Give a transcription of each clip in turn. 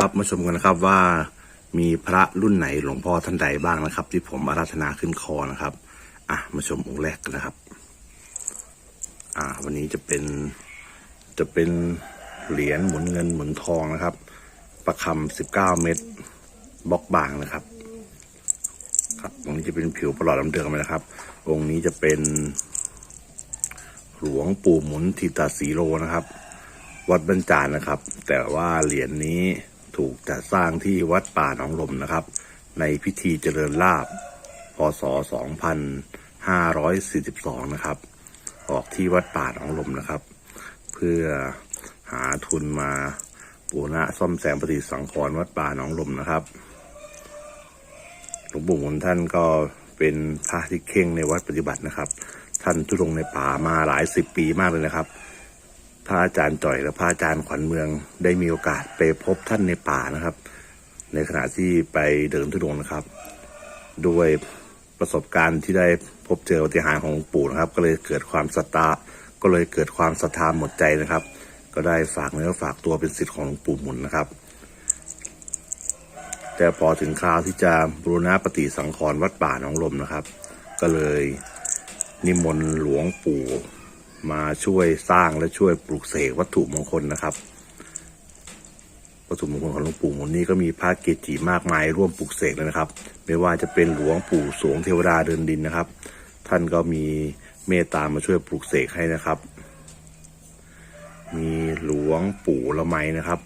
ครับมาชมกันนะครับว่ามีพระรุ่นไหนหลวงพ่อท่านใดบ้างนะครับ ที่ผมอาราธนาขึ้นคอนะครับอะมาชมองค์แรกกันนะครับ อ่า วันนี้จะเป็นจะเป็นเหรียญหมุนเงินหมุนทองนะครับ ประคำสิบเก้าเม็ดบล็อกบางนะครับ ครับองค์นี้จะเป็นผิวประหลอดลำเดืองไปนะครับ องค์นี้จะเป็น หลวงปู่หมุนทิตาสีโลนะครับ วัดบรรจารนะครับ แต่ว่าเหรียญนี้ ถูกจัดสร้างที่วัดป่าหนองลมนะครับ ในพิธีเจริญลาบพศ 2542 นะครับ ออกที่วัดป่าหนองลมนะครับ เพื่อหาทุนมาบูรณะซ่อมแซมปฏิสังขรณ์วัดป่าหนองลมนะครับหลวงปู่หมุนท่านก็เป็นพระที่เข่งในวัดปฏิบัตินะครับ ท่านทุรงในป่ามาหลายสิบปีมากเลยนะครับ พระอาจารย์จ่อยและพระอาจารย์ขวัญเมืองได้มีโอกาสไปพบท่านในป่านะครับ ในขณะที่ไปเดินทุดงนะครับ ด้วยประสบการณ์ที่ได้พบเจอปฏิหารของหลวงปู่นะครับ ก็เลยเกิดความศรัทธาก็เลยเกิดความศรัทธาหมดใจนะครับ ก็ได้ฝากเนื้อฝากตัวเป็นศิษย์ของหลวงปู่หมุนนะครับ แต่พอถึงคราวที่จะบูรณะปฏิสังขรณ์วัดป่าหนองลมนะครับ ก็เลยนิมนต์หลวงปู่ มาช่วยสร้างและช่วยปลูกเสกวัตถุมงคลนะครับ วัตถุมงคลของหลวงปู่หมุนนี่ก็มีพระเกจิมากมายร่วมปลูกเสกเลยนะครับ ไม่ว่าจะเป็นหลวงปู่สวงเทวดาเดินดินนะครับ ท่านก็มีเมตตามาช่วยปลูกเสกให้นะครับ มีหลวงปู่ละไมนะครับ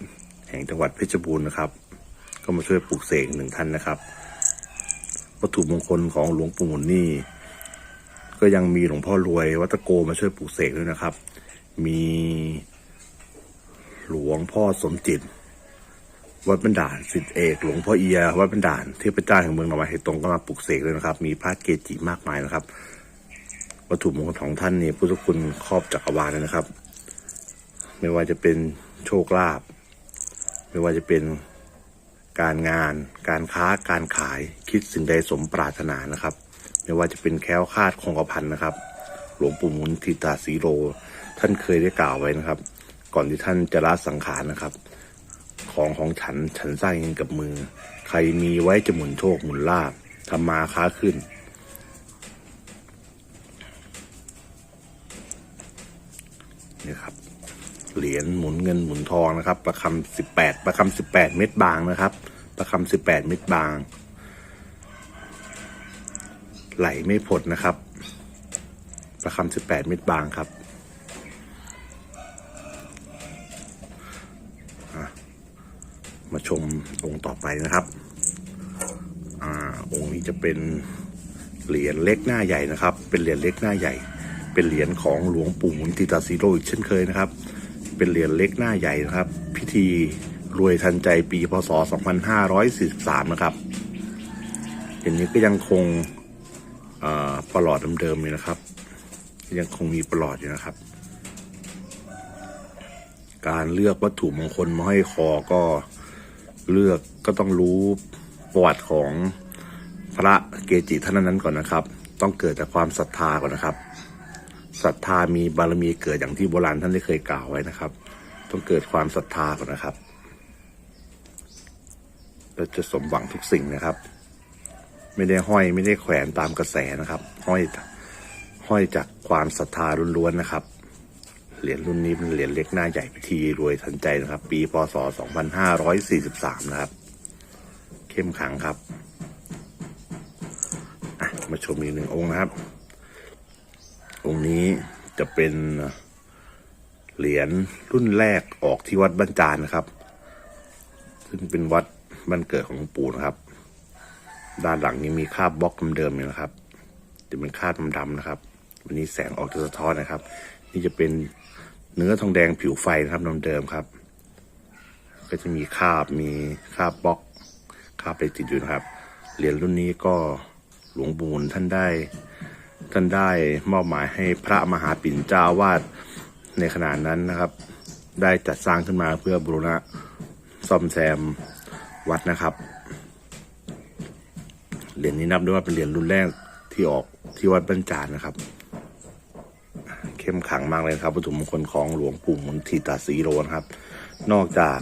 แห่งจังหวัดเพชรบูรณ์นะครับ ก็มาช่วยปลูกเสกหนึ่งท่านนะครับ วัตถุมงคลของหลวงปู่หมุนนี่ ก็ยังมีหลวงพ่อรวย วัดตะโกมาช่วยปลูกเสกด้วยนะครับ มีหลวงพ่อสมจิต วัดบันดาลสิทธิเอกหลวงพ่อเอีย วัดบันดาลเทพเจ้าแห่งเมืองหนองไม้เหตงก็มาปลูกเสกด้วยนะครับ มีพระเกจิมากมายนะครับ วัตถุมงคลของท่านนี่พุทธคุณครอบจักรวาลเลยนะครับ ไม่ว่าจะเป็นโชคลาภไม่ว่าจะเป็นการงาน การค้าการขายคิดสิ่งใดสมปรารถนานะครับ ไม่ว่าจะเป็นแคล้วคาดคงกระพันนะครับ หลวงปู่มุนทิตาสีโร ท่านเคยได้กล่าวไว้นะครับ ก่อนที่ท่านจะละสังขารนะครับ ของของฉันฉันสร้างเองกับมือ ใครมีไว้จะหมุนโชคหมุนลาบทำมาค้าขึ้นนี่ครับเหรียญหมุนเงินหมุนทองนะครับ ประคำสิบแปดประคำสิบแปดเม็ดบางนะครับ ประคำสิบแปดเม็ดบาง ไหลไม่ผดนะครับ ประคำสิบแปดเม็ดบางครับมาชมองค์ต่อไปนะครับอองค์นี้จะเป็นเหรียญเล็กหน้าใหญ่นะครับ เป็นเหรียญเล็กหน้าใหญ่ เป็นเหรียญของหลวงปู่หมุนติตาซีโรอีกเช่นเคยนะครับ เป็นเหรียญเล็กหน้าใหญ่นะครับ พิธีรวยทันใจปีพศ 2543 นะครับเหรียญนี้ก็ยังคง ประหลอดเดิมๆอยู่นะครับ ยังคงมีประหลอดอยู่นะครับ การเลือกวัตถุมงคลมาให้คอก็เลือกก็ต้องรู้ประวัติของพระเกจิท่านนั้นก่อนนะครับ ต้องเกิดจากความศรัทธาก่อนนะครับศรัทธามีบารมีเกิดอย่างที่โบราณท่านได้เคยกล่าวไว้นะครับ ต้องเกิดความศรัทธาก่อนนะครับ แล้วจะสมหวังทุกสิ่งนะครับ ไม่ได้ห้อยไม่ได้แขวนตามกระแสนะครับ ห้อยห้อยจากความศรัทธาล้วนๆนะครับ เหรียญรุ่นนี้เป็นเหรียญเล็กหน้าใหญ่พิธีรวยทันใจนะครับ ปีพศ 2543 นะครับ เข้มขังครับ มาชมอีกหนึ่งองค์นะครับ องค์นี้จะเป็นเหรียญรุ่นแรกออกที่วัดบ้านจานนะครับ ซึ่งเป็นวัดบ้านเกิดของหลวงปู่นะครับ ด้านหลังนี้มีคราบบล็อกเดิมๆอยู่นะครับจะเป็นคราบดำๆนะครับ วันนี้แสงออกจะสะท้อนนะครับ นี่จะเป็นเนื้อทองแดงผิวไฟนะครับเดิมๆครับ ก็จะมีคราบมีคราบบล็อกคราบอะไรติดอยู่นะครับเหรียญรุ่นนี้ก็หลวงปู่หมุนท่านได้ ท่านได้มอบหมายให้พระมหาปิ่นเจ้าอาวาดในขณะนั้นนะครับ ได้จัดสร้างขึ้นมาเพื่อบูรณะซ่อมแซมวัดนะครับ เหรียญนี้นับได้ว่าเป็นเหรียญรุ่นแรกที่ออกที่วัดบรรจารนะครับ เข้มขังมากเลยครับวัตถุมงคลของหลวงปู่มุนทีตาสีโรนะครับ นอกจาก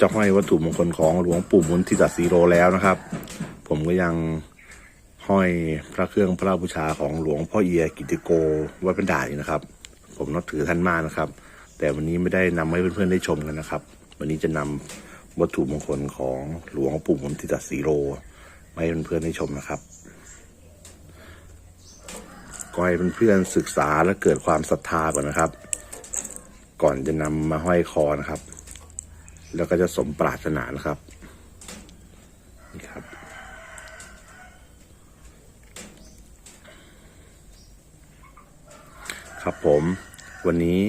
จะห้อยวัตถุมงคลของหลวงปู่มุนทิตาสีโรแล้วนะครับ ผมก็ยังห้อยพระเครื่องพระบูชาของหลวงพ่อเอียกิติโกวัดบรรดาอยู่นะครับ ผมนับถือท่านมากนะครับ แต่วันนี้ไม่ได้นำให้เพื่อนๆได้ชมกันนะครับ วันนี้จะนำวัตถุมงคลของหลวงปู่มุนทิตาสีโร มาให้เพื่อนๆได้ชมนะครับก็ให้เพื่อนๆศึกษาและเกิดความศรัทธาก่อนนะครับ ก่อนจะนำมาห้อยคอนะครับ แล้วก็จะสมปรารถนานะครับนี่ครับครับผมวันนี้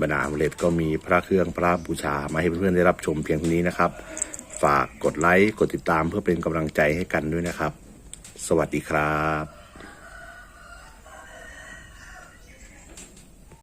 บรรดาอมเลตก็มีพระเครื่องพระบูชามาให้เพื่อนๆได้รับชมเพียงเท่านี้นะครับ ฝากกดไลค์ กดติดตามเพื่อเป็นกำลังใจให้กันด้วยนะครับ สวัสดีครับ